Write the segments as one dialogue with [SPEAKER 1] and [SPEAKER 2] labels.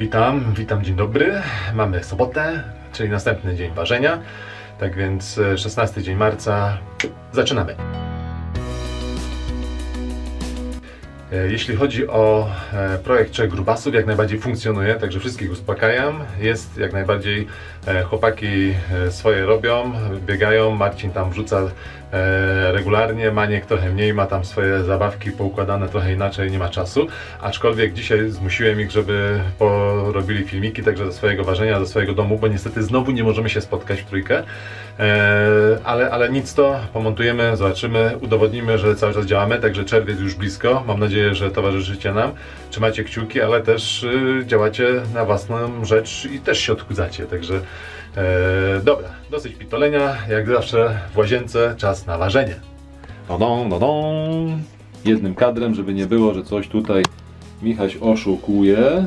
[SPEAKER 1] Witam, witam, dzień dobry. Mamy sobotę, czyli następny dzień ważenia. Tak więc e, 16 dzień marca. Zaczynamy. Jeśli chodzi o e, projekt Trzech Grubasów, jak najbardziej funkcjonuje, także wszystkich uspokajam. Jest jak najbardziej, e, chłopaki e, swoje robią, biegają, Marcin tam wrzuca e, regularnie, Maniek trochę mniej, ma tam swoje zabawki poukładane trochę inaczej, nie ma czasu. Aczkolwiek dzisiaj zmusiłem ich, żeby porobili filmiki także ze swojego ważenia, ze swojego domu, bo niestety znowu nie możemy się spotkać w trójkę. E, ale, ale nic to, pomontujemy, zobaczymy, udowodnimy, że cały czas działamy, także czerwiec już blisko. Mam nadzieję, że towarzyszycie nam, trzymacie kciuki, ale też y, działacie na własną rzecz i też się odchudzacie, także e, dobra, dosyć pitolenia, jak zawsze w łazience czas na ważenie.
[SPEAKER 2] No, no, no, no. Jednym kadrem, żeby nie było, że coś tutaj Michaś oszukuje.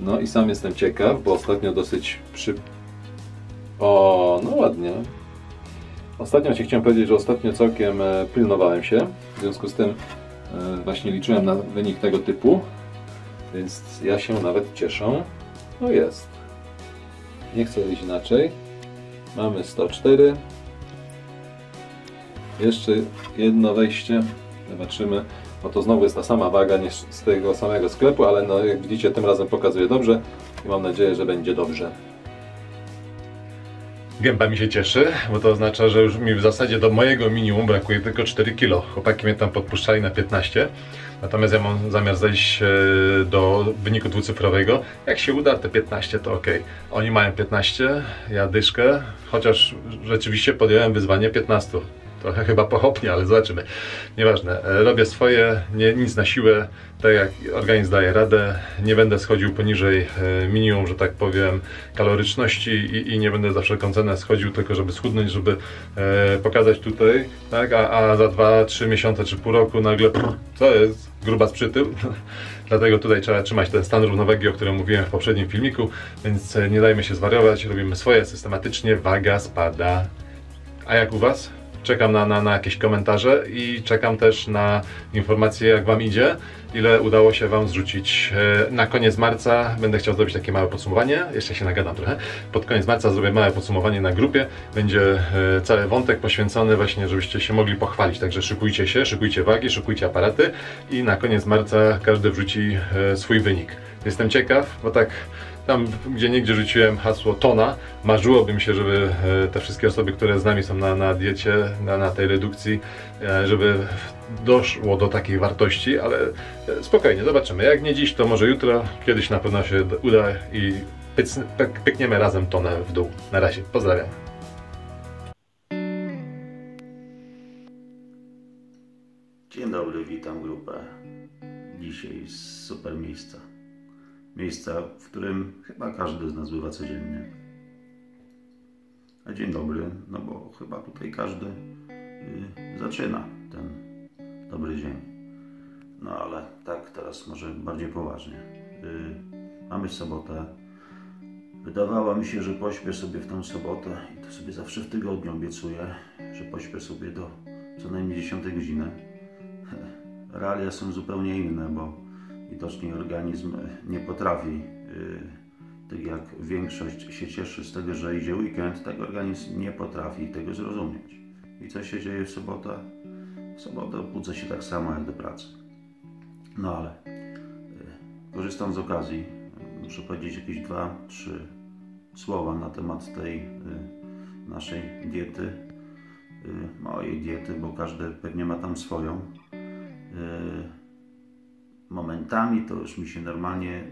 [SPEAKER 2] No i sam jestem ciekaw, bo ostatnio dosyć przy... O, no ładnie. Ostatnio ci chciałem powiedzieć, że ostatnio całkiem e, pilnowałem się. W związku z tym właśnie liczyłem na wynik tego typu. Więc ja się nawet cieszę. No jest. Nie chcę iść inaczej. Mamy 104. Jeszcze jedno wejście. Zobaczymy. No to znowu jest ta sama waga nie z tego samego sklepu, ale no jak widzicie tym razem pokazuje dobrze i mam nadzieję, że będzie dobrze.
[SPEAKER 1] Gęba mi się cieszy, bo to oznacza, że już mi w zasadzie do mojego minimum brakuje tylko 4 kg. Chłopaki mnie tam podpuszczali na 15, natomiast ja mam zamiar zejść e, do wyniku dwucyfrowego. Jak się uda, te 15 to ok. Oni mają 15, ja dyszkę, chociaż rzeczywiście podjąłem wyzwanie 15. Trochę chyba pochopnie, ale zobaczymy. Nieważne. E, Robię swoje, nie, nic na siłę, tak jak organizm daje radę. Nie będę schodził poniżej e, minimum, że tak powiem, kaloryczności i, i nie będę za wszelką cenę schodził tylko, żeby schudnąć, żeby e, pokazać tutaj, tak? A, a za 2-3 miesiące czy pół roku nagle, co jest? Gruba z przytył. Dlatego tutaj trzeba trzymać ten stan równowagi, o którym mówiłem w poprzednim filmiku, więc e, nie dajmy się zwariować, robimy swoje systematycznie, waga spada. A jak u Was? Czekam na, na, na jakieś komentarze i czekam też na informacje, jak Wam idzie, ile udało się Wam zrzucić. E, Na koniec marca będę chciał zrobić takie małe podsumowanie, jeszcze się nagadam trochę. Pod koniec marca zrobię małe podsumowanie na grupie. Będzie e, cały wątek poświęcony właśnie, żebyście się mogli pochwalić. Także szykujcie się, szykujcie wagi, szykujcie aparaty i na koniec marca każdy wrzuci e, swój wynik. Jestem ciekaw, bo tak tam, gdzie niegdzie rzuciłem hasło tona, marzyłoby mi się, żeby e, te wszystkie osoby, które z nami są na, na diecie, na, na tej redukcji, e, żeby doszło do takiej wartości, ale e, spokojnie, zobaczymy. Jak nie dziś, to może jutro, kiedyś na pewno się uda i pykniemy razem tonę w dół. Na razie, pozdrawiam.
[SPEAKER 3] Dzień dobry, witam grupę. Dzisiaj super miejsca. Miejsca, w którym chyba każdy z nas bywa codziennie. A dzień dobry, no bo chyba tutaj każdy y, zaczyna ten dobry dzień. No ale tak teraz może bardziej poważnie. Y, mamy sobotę. Wydawało mi się, że pośpię sobie w tą sobotę i to sobie zawsze w tygodniu obiecuję, że pośpię sobie do co najmniej 10 godziny realia są zupełnie inne, bo widocznie organizm nie potrafi, yy, tak jak większość się cieszy z tego, że idzie weekend, tak organizm nie potrafi tego zrozumieć. I co się dzieje w sobotę? W sobotę budzę się tak samo jak do pracy. No ale yy, korzystam z okazji, muszę powiedzieć jakieś dwa, trzy słowa na temat tej yy, naszej diety, mojej diety, bo każdy pewnie ma tam swoją. Momentami to już mi się normalnie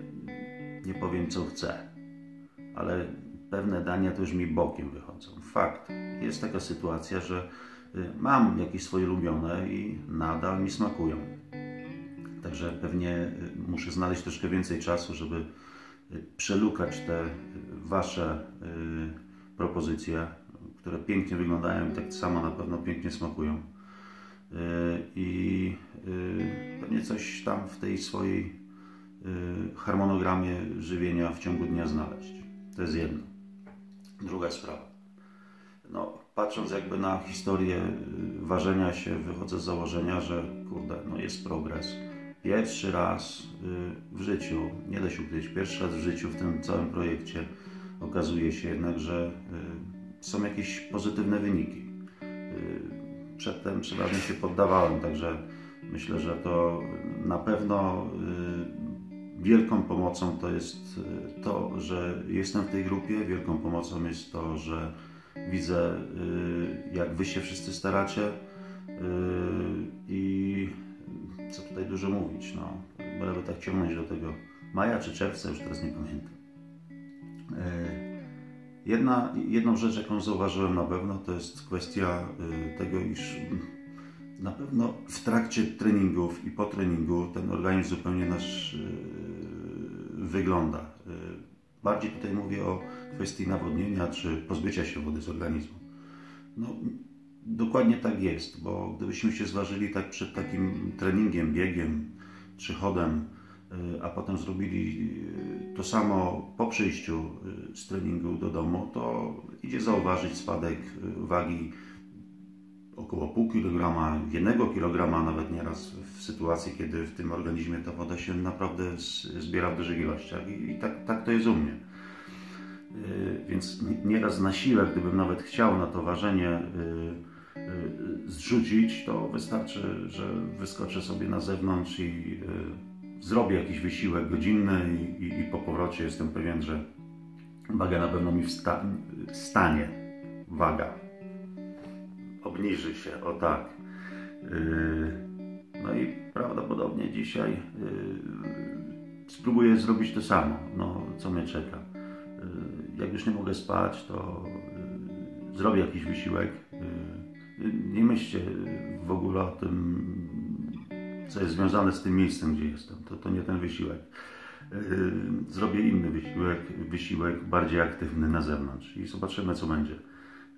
[SPEAKER 3] nie powiem co chcę, ale pewne dania to już mi bokiem wychodzą. Fakt. Jest taka sytuacja, że y, mam jakieś swoje ulubione i nadal mi smakują. Także pewnie y, muszę znaleźć troszkę więcej czasu, żeby y, przelukać te Wasze propozycje, które pięknie wyglądają i tak samo na pewno pięknie smakują. I pewnie coś tam w tej swojej harmonogramie żywienia w ciągu dnia znaleźć. To jest jedno. Druga sprawa. No, patrząc jakby na historię ważenia się, wychodzę z założenia, że kurde, no jest progres. pierwszy raz w życiu, nie da się ukryć, pierwszy raz w życiu w tym całym projekcie okazuje się jednak, że są jakieś pozytywne wyniki. Y, Przedtem przeważnie się poddawałem, także myślę, że to na pewno wielką pomocą to jest to, że jestem w tej grupie, wielką pomocą jest to, że widzę, jak wy się wszyscy staracie i co tutaj dużo mówić, no, byleby tak ciągnąć do tego maja czy czerwca, już teraz nie pamiętam. Jedna, jedną rzecz, jaką zauważyłem na pewno, to jest kwestia e, tego, iż na pewno w trakcie treningów i po treningu ten organizm zupełnie nasz e, wygląda. Bardziej tutaj mówię o kwestii nawodnienia czy pozbycia się wody z organizmu. No, Dokładnie tak jest, bo gdybyśmy się zważyli tak przed takim treningiem, biegiem czy chodem, y, a potem zrobili y, to samo po przyjściu y, z treningu do domu, to idzie zauważyć spadek wagi około pół kilograma, jednego kilograma, nawet nieraz w sytuacji, kiedy w tym organizmie ta woda się naprawdę zbiera w dużych ilościach. I, tak, tak to jest u mnie. Więc nieraz na siłę, gdybym nawet chciał na to ważenie zrzucić, to wystarczy, że wyskoczę sobie na zewnątrz i zrobię jakiś wysiłek godzinny i, i, i po powrocie jestem pewien, że waga na pewno mi wsta stanie. Waga. Obniży się, o tak. Y, no i prawdopodobnie dzisiaj spróbuję zrobić to samo. No, co mnie czeka. Jak już nie mogę spać, to zrobię jakiś wysiłek nie myślcie w ogóle o tym, co jest związane z tym miejscem, gdzie jestem. To, to nie ten wysiłek. Yy, zrobię inny wysiłek, wysiłek bardziej aktywny na zewnątrz i zobaczymy, co będzie.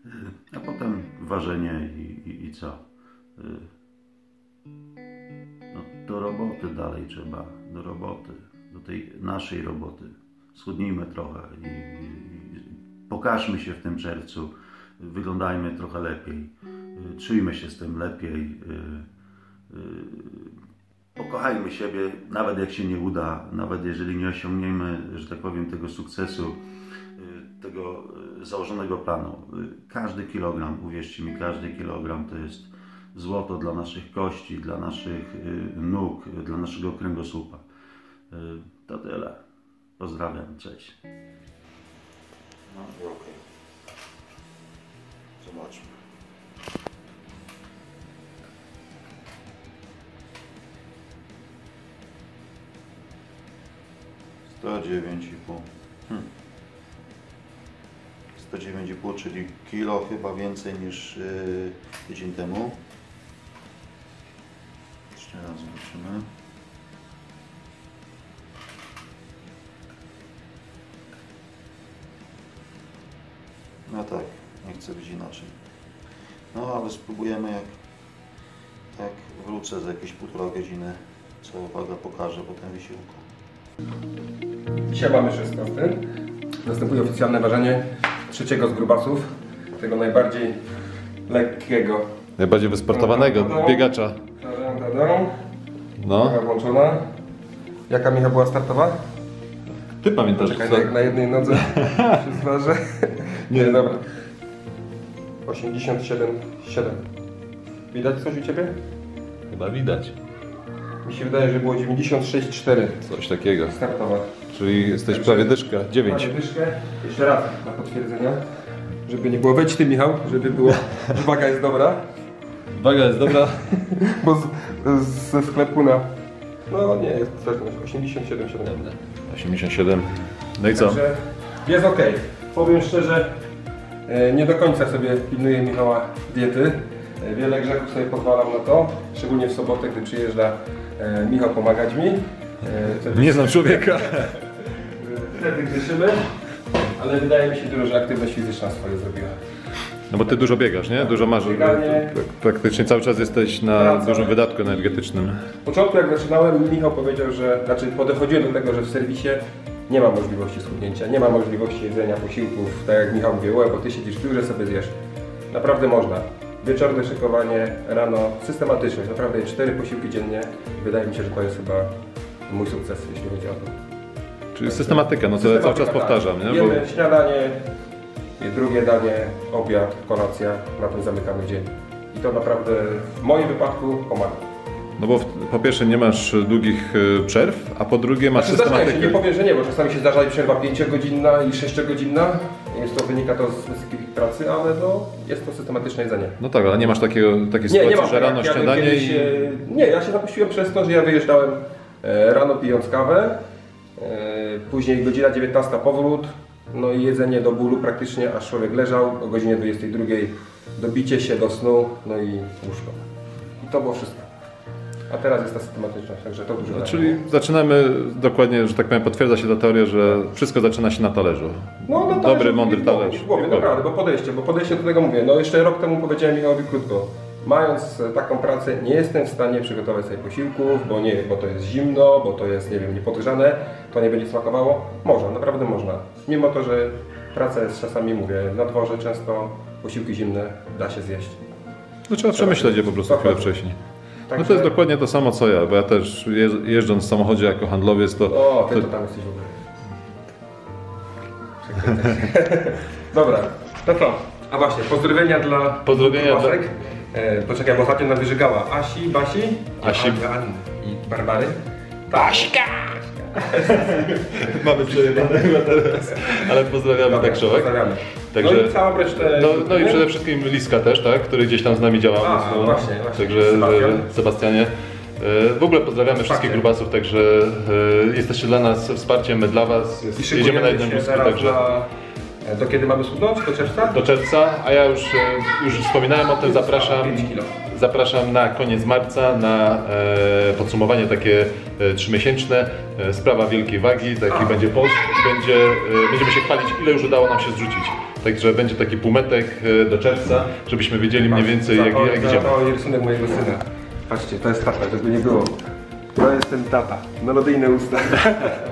[SPEAKER 3] Yy, a potem ważenie i, i, i co? No, do roboty dalej trzeba, do roboty, do tej naszej roboty. Schudnijmy trochę i, i pokażmy się w tym czerwcu, wyglądajmy trochę lepiej. Czujmy się z tym lepiej, pokochajmy siebie, nawet jak się nie uda, nawet jeżeli nie osiągniemy, że tak powiem, tego sukcesu, tego założonego planu. Każdy kilogram, uwierzcie mi, każdy kilogram to jest złoto dla naszych kości, dla naszych nóg, dla naszego kręgosłupa. To tyle. Pozdrawiam, cześć. No okej. Okay. Zobaczmy. 109,5 hmm. 109,5 czyli kilo chyba więcej niż yy, tydzień temu. Jeszcze raz zobaczymy. No tak, nie chcę być inaczej. No ale spróbujemy jak jak wrócę za jakieś półtora godziny co waga pokaże po tym wysiłku
[SPEAKER 4] Dzisiaj mamy 16. Następuje oficjalne ważenie trzeciego z grubasów, tego najbardziej lekkiego.
[SPEAKER 2] Najbardziej wysportowanego biegacza.
[SPEAKER 4] No. włączona. Jaka Micha była startowa?
[SPEAKER 2] Ty pamiętasz
[SPEAKER 4] Czekaj, co? Na, na jednej nodze się zważę. Nie, dobra. 87,7. Widać coś u Ciebie?
[SPEAKER 2] Chyba widać.
[SPEAKER 4] Mi się wydaje, że było 96,4
[SPEAKER 2] Coś takiego.
[SPEAKER 4] startowa.
[SPEAKER 2] Czyli jesteś prawie dyszka, 9.
[SPEAKER 4] Prawie dyszkę. Jeszcze raz na potwierdzenie. Żeby nie było, wejdź Ty Michał, żeby było, że waga jest dobra.
[SPEAKER 2] Waga jest dobra.
[SPEAKER 4] Bo z, ze sklepu na... No nie, jest pewność, 87,7.
[SPEAKER 2] 87. No i co?
[SPEAKER 4] Także jest ok. Powiem szczerze, e, nie do końca sobie pilnuję Michała diety. E, wiele grzechów sobie pozwalam na to, szczególnie w sobotę, gdy przyjeżdża e, Michał pomagać mi.
[SPEAKER 2] Wtedy, Nie znam człowieka.
[SPEAKER 4] Wtedy grzeszymy, ale wydaje mi się dużo, że aktywność fizyczna swoje zrobiła.
[SPEAKER 2] No bo ty dużo biegasz, nie? Dużo masz.
[SPEAKER 4] Bieganie.
[SPEAKER 2] Praktycznie cały czas jesteś na
[SPEAKER 4] Praca.
[SPEAKER 2] dużym wydatku energetycznym.
[SPEAKER 4] W początku jak zaczynałem, Michał powiedział, że, znaczy podchodziłem do tego, że w serwisie nie ma możliwości schudnięcia, nie ma możliwości jedzenia posiłków, tak jak Michał mówił, bo ty siedzisz w biurze, sobie zjesz. Naprawdę można. wieczorne szykowanie, rano, systematyczność, naprawdę cztery posiłki dziennie. Wydaje mi się, że to jest chyba mój sukces, jeśli chodzi o to.
[SPEAKER 2] Czyli systematyka, no ja cały czas
[SPEAKER 4] Systematyka,
[SPEAKER 2] powtarzam,
[SPEAKER 4] tak.
[SPEAKER 2] nie? Bo,
[SPEAKER 4] Jemy śniadanie, i drugie danie, obiad, kolacja, na tym zamykamy dzień. I to naprawdę w moim wypadku pomaga.
[SPEAKER 2] no bo w, po pierwsze nie masz długich y, przerw, a po drugie masz
[SPEAKER 4] Znaczy, zdarzają się, nie
[SPEAKER 2] systematykę.
[SPEAKER 4] powiem, że nie, bo czasami się zdarza i przerwa 5-godzinna i 6-godzinna. Jest to wynika to z specyfiki pracy, ale no, jest to systematyczne jedzenie.
[SPEAKER 2] No tak, ale nie masz takiego, takiej
[SPEAKER 4] Nie,
[SPEAKER 2] sytuacji,
[SPEAKER 4] nie mam
[SPEAKER 2] że
[SPEAKER 4] tak,
[SPEAKER 2] rano
[SPEAKER 4] jadłem
[SPEAKER 2] śniadanie
[SPEAKER 4] kiedyś,
[SPEAKER 2] i...
[SPEAKER 4] e, Nie, ja się zapuściłem przez to, że ja wyjeżdżałem e, rano pijąc kawę, później godzina 19 powrót, no i jedzenie do bólu praktycznie, aż człowiek leżał, o godzinie 22 dobicie się do snu, no i łóżko. I to było wszystko. A teraz jest ta systematyczność, także to dużo
[SPEAKER 2] No, czyli zaczynamy dokładnie, że tak powiem, potwierdza się ta teoria, że wszystko zaczyna się na talerzu.
[SPEAKER 4] No, no
[SPEAKER 2] Dobry, mądry talerz.
[SPEAKER 4] W głowie, naprawdę, bo podejście, bo podejście do tego mówię. No jeszcze rok temu powiedziałem Michałowi krótko. Mając e, taką pracę, nie jestem w stanie przygotować sobie posiłków, bo nie, bo to jest zimno, bo to jest, nie wiem, niepodgrzane, to nie będzie smakowało. Można, naprawdę można. Mimo to, że praca jest czasami, mówię, na dworze często posiłki zimne da się zjeść.
[SPEAKER 2] No trzeba przemyśleć je po prostu chwilę wcześniej. No to jest dokładnie to samo co ja, bo ja też jeż- jeżdżąc w samochodzie jako handlowiec, to,
[SPEAKER 4] O, ty
[SPEAKER 2] to
[SPEAKER 4] to tam jesteś w ogóle. Dobra, to co? A właśnie, pozdrowienia dla
[SPEAKER 1] Pozdrowienia dla-.
[SPEAKER 4] E, poczekaj, bo ostatnio nam wyżygała Asi, Basi,
[SPEAKER 1] Asi.
[SPEAKER 4] Ani- i Barbary. Baśka!
[SPEAKER 1] Mamy przejebane chyba teraz, ale pozdrawiamy
[SPEAKER 4] Dobra,
[SPEAKER 1] tak człowiek.
[SPEAKER 4] Pozdrawiamy.
[SPEAKER 1] Także-
[SPEAKER 4] no i całą resztę...
[SPEAKER 1] No, no i przede wszystkim Liska też, tak, który gdzieś tam z nami działa.
[SPEAKER 4] A,
[SPEAKER 1] mocno.
[SPEAKER 4] właśnie, właśnie.
[SPEAKER 1] Także
[SPEAKER 4] Sebastian.
[SPEAKER 1] e, Sebastianie. E, W ogóle pozdrawiamy wszystkich grubasów, także e, jesteście dla nas wsparciem, my dla was. Jedziemy na jednym wózku, także
[SPEAKER 4] na... e, Do kiedy mamy schudnąć? Do czerwca?
[SPEAKER 1] do czerwca, a ja już, e, już wspominałem o tym, zapraszam.
[SPEAKER 4] 5 kilo.
[SPEAKER 1] Zapraszam na koniec marca na e, podsumowanie takie e, trzymiesięczne. E, sprawa wielkiej wagi, taki
[SPEAKER 4] A.
[SPEAKER 1] będzie post, będzie, e, będziemy się chwalić ile już udało nam się zrzucić. Także będzie taki półmetek e, do czerwca, żebyśmy wiedzieli mniej więcej jak, jak idziemy.
[SPEAKER 4] to rysunek mojego syna. Patrzcie, to jest tata, żeby nie było. To jest ten tata. Melodyjne usta.